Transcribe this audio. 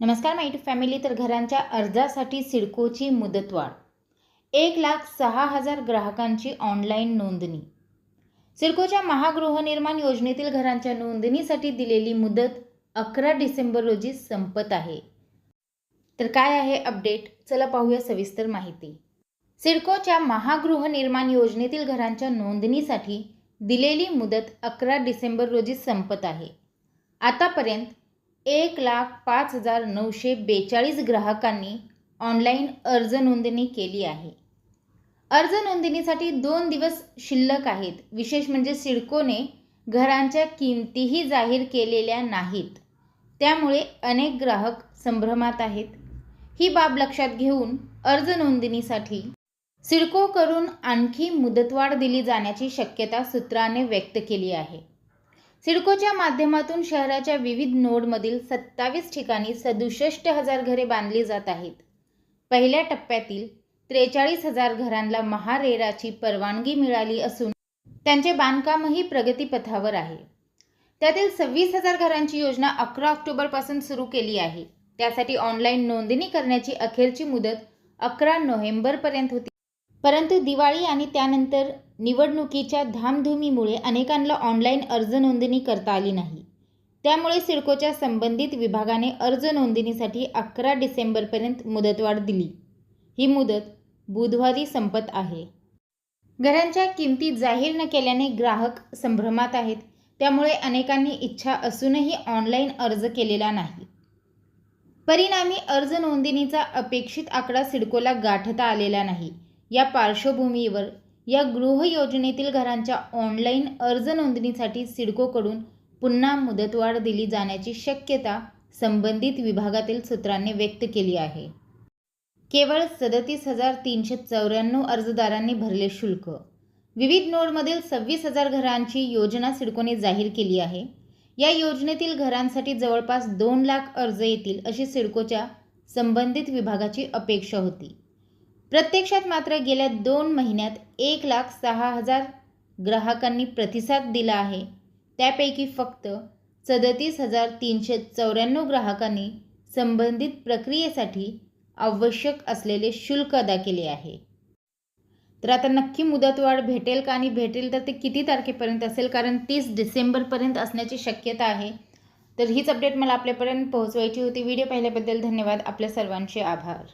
नमस्कार माहिती फॅमिली तर घरांच्या अर्जासाठी सिडकोची मुदतवाढ. एक लाख सहा हजार ग्राहकांची ऑनलाईन नोंदणी. सिडकोच्या महागृहनिर्माण योजनेतील घरांच्या नोंदणीसाठी दिलेली मुदत अकरा डिसेंबर रोजी संपत आहे. तर काय आहे अपडेट चला पाहूया सविस्तर माहिती. सिडकोच्या महागृहनिर्माण योजनेतील घरांच्या नोंदणीसाठी दिलेली मुदत अकरा डिसेंबर रोजी संपत आहे. आतापर्यंत एक लाख पाच हजार नऊशे बेचाळीस ग्राहकांनी ऑनलाईन अर्ज नोंदणी केली आहे. अर्ज नोंदणीसाठी दोन दिवस शिल्लक आहेत. विशेष म्हणजे सिडकोने घरांच्या किमतीही जाहीर केलेल्या नाहीत. त्यामुळे अनेक ग्राहक संभ्रमात आहेत. ही बाब लक्षात घेऊन अर्ज नोंदणीसाठी सिडकोकडून आणखी मुदतवाढ दिली जाण्याची शक्यता सूत्राने व्यक्त केली आहे. सिडकोच्या माध्यमातून शहराच्या विविध नोडमधील सत्तावीस ठिकाणी सदुसष्ट हजार घरे बांधली जात आहेत. पहिल्या टप्प्यातील त्रेचाळीस हजार घरांना महारेराची परवानगी मिळाली असून त्यांचे बांधकामही प्रगतीपथावर आहे. त्यातील सव्वीस हजार घरांची योजना अकरा ऑक्टोबरपासून सुरू केली आहे. त्यासाठी ऑनलाईन नोंदणी करण्याची अखेरची मुदत अकरा नोव्हेंबरपर्यंत होती. परंतु दिवाळी आणि त्यानंतर निवडणुकीच्या धामधुमीमुळे अनेकांना ऑनलाईन अर्ज नोंदणी करता आली नाही. त्यामुळे सिडकोच्या संबंधित विभागाने अर्ज नोंदणीसाठी अकरा डिसेंबरपर्यंत मुदतवाढ दिली. ही मुदत बुधवारी संपत आहे. घरांच्या किमती जाहीर न केल्याने ग्राहक संभ्रमात आहेत. त्यामुळे अनेकांनी इच्छा असूनही ऑनलाईन अर्ज केलेला नाही. परिणामी अर्ज नोंदणीचा अपेक्षित आकडा सिडकोला गाठता आलेला नाही. या पार्श्वभूमीवर या गृह योजनेतील घरांच्या ऑनलाईन अर्ज नोंदणीसाठी सिडकोकडून पुन्हा मुदतवाढ दिली जाण्याची शक्यता संबंधित विभागातील सूत्रांनी व्यक्त केली आहे. केवळ सदतीस हजार तीनशे चौऱ्याण्णव अर्जदारांनी भरले शुल्क. विविध नोडमधील सव्वीस हजार घरांची योजना सिडकोने जाहीर केली आहे. या योजनेतील घरांसाठी जवळपास दोन लाख अर्ज येतील अशी सिडकोच्या संबंधित विभागाची अपेक्षा होती. प्रत्यक्षात मात्र गेल्या दोन महिन्यात एक लाख सहा हजार ग्राहकांनी प्रतिसाद दिला आहे. त्यापैकी फक्त सदतीस हजार तीनशे चौऱ्याण्णव ग्राहकांनी संबंधित प्रक्रियेसाठी आवश्यक असलेले शुल्क अदा केले आहे. तर आता नक्की मुदतवाढ भेटेल का आणि भेटेल तर ते किती तारखेपर्यंत असेल? कारण तीस डिसेंबरपर्यंत असण्याची शक्यता आहे. तर हीच अपडेट मला आपल्यापर्यंत पोहोचवायची होती. व्हिडिओ पाहिल्याबद्दल धन्यवाद. आपल्या सर्वांचे आभार.